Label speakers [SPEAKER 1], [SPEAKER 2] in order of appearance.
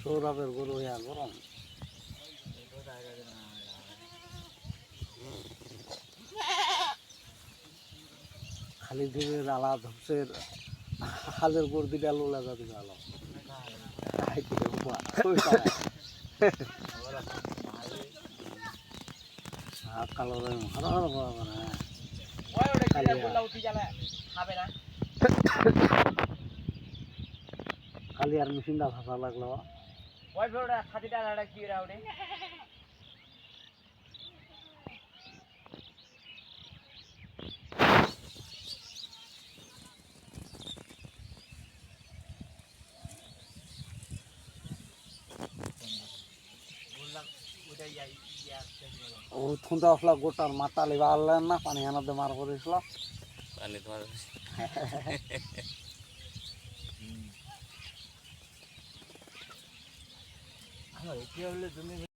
[SPEAKER 1] সৌরভের গরু গরম। খালি দিনের আলা ধপসের হালের গরু দিলে লোলা যাবে হাত কালো রঙ হারা হারা করা করে
[SPEAKER 2] খাবে না।
[SPEAKER 1] খালি আর মেশিনটা ভাষা লাগল।
[SPEAKER 2] ওটা খাতিটা নাড়া কি রা ওটা? বললাম ওটা ইয়া
[SPEAKER 1] ও থুন্দা আসলা গোটার মাথা লিবা না পানি হানাতে মার করেছিল।
[SPEAKER 3] અને
[SPEAKER 2] તમારો હા એટલે જમીન